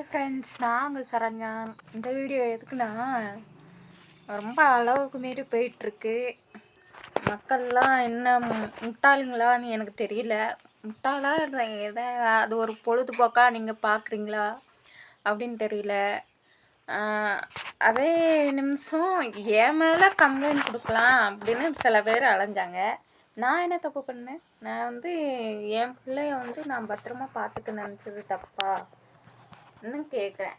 Hi friends நாங்கள் சரண்யா. இந்த video எதுக்குன்னா ரொம்ப அளவுக்கு மீறி போயிட்டுருக்கு. மக்கள்லாம் என்ன மு- முட்டாளுங்களான்னு எனக்கு தெரியல. முட்டாளாக எதை அது ஒரு பொழுதுபோக்காக நீங்கள் பார்க்குறீங்களா அப்படின்னு தெரியல. அதே நிமிஷம் என் மேலே கம்ப்ளைண்ட் கொடுக்கலாம் அப்படின்னு சில பேர் அலைஞ்சாங்க. நான் என்ன தப்பு பண்ணேன்? நான் வந்து என் பிள்ளைய வந்து நான் பத்திரமா பார்த்துக்க நினச்சது தப்பா? இன்னும் கேட்குறேன்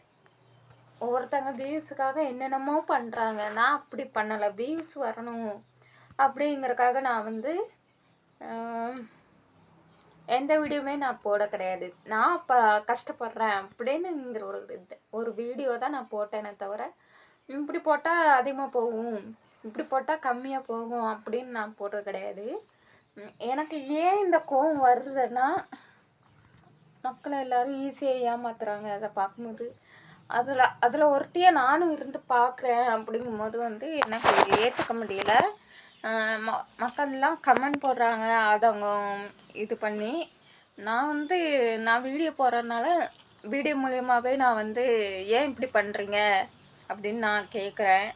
ஒவ்வொருத்தங்க வியூஸுக்காக என்னென்னமோ பண்ணுறாங்க நான் அப்படி பண்ணலை. வியூஸ் வரணும் அப்படிங்கிறக்காக நான் வந்து எந்த வீடியோவுமே நான் போட கிடையாது. நான் இப்போ கஷ்டப்படுறேன் அப்படின்னுங்கிற ஒரு இது ஒரு வீடியோ தான் நான் போட்டேனே தவிர இப்படி போட்டால் அதிகமாக போகும். இப்படி போட்டால் கம்மியாக போகும் அப்படின்னு நான் போடுறது கிடையாது. எனக்கு ஏன் இந்த கோவம் வருதுன்னா மக்களை எல்லாரும் ஈஸியாக ஏமாத்துறாங்க அதை பார்க்கும்போது. அதில் அதில் ஒருத்தையே நானும் இருந்து பார்க்குறேன் அப்படிங்கும்போது வந்து எனக்கு ஏற்றுக்க முடியல. ம மக்கள்லாம் கமெண்ட் போடுறாங்க அதை அவங்க இது பண்ணி. நான் வந்து நான் வீடியோ போடுறதுனால வீடியோ மூலியமாகவே நான் வந்து ஏன் இப்படி பண்ணுறீங்க அப்படின்னு நான் கேட்குறேன்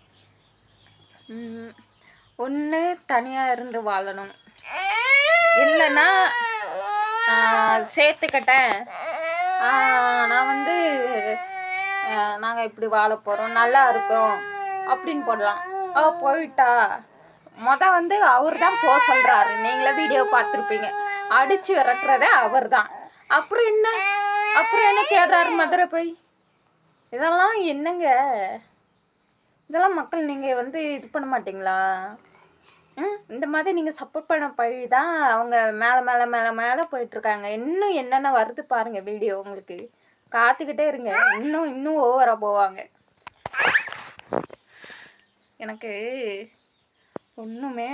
ஒன்று தனியாக இருந்து வாழணும். இல்லைன்னா சேர்த்துக்கிட்டேன் நான் வந்து நாங்கள் இப்படி வாழ போகிறோம் நல்லா இருக்கிறோம் அப்படின்னு போடலாம். ஓ போயிட்டா. மொதல் வந்து அவர் தான் போக சொல்கிறாரு நீங்களே வீடியோ பார்த்துருப்பீங்க. அடித்து விரட்டுறதே அவர் தான் அப்புறம் என்ன? அப்புறம் என்ன தேடுறாரு மதுரை போய்? இதெல்லாம் என்னங்க? இதெல்லாம் மக்கள் நீங்கள் வந்து இது பண்ண மாட்டீங்களா? இந்த மாதிரி நீங்கள் சப்போர்ட் பண்ண பழி தான் அவங்க மேலே மேலே மேலே மேலே போயிட்டுருக்காங்க. இன்னும் என்னென்ன வருது பாருங்கள் வீடியோ உங்களுக்கு. காத்துக்கிட்டே இருங்க. இன்னும் இன்னும் ஓவராக போவாங்க. எனக்கு ஒன்றுமே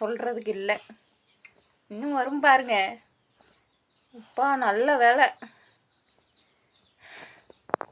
சொல்கிறதுக்கு இல்லை. இன்னும் வரும் பாருங்க. அப்பா நல்ல வேலை.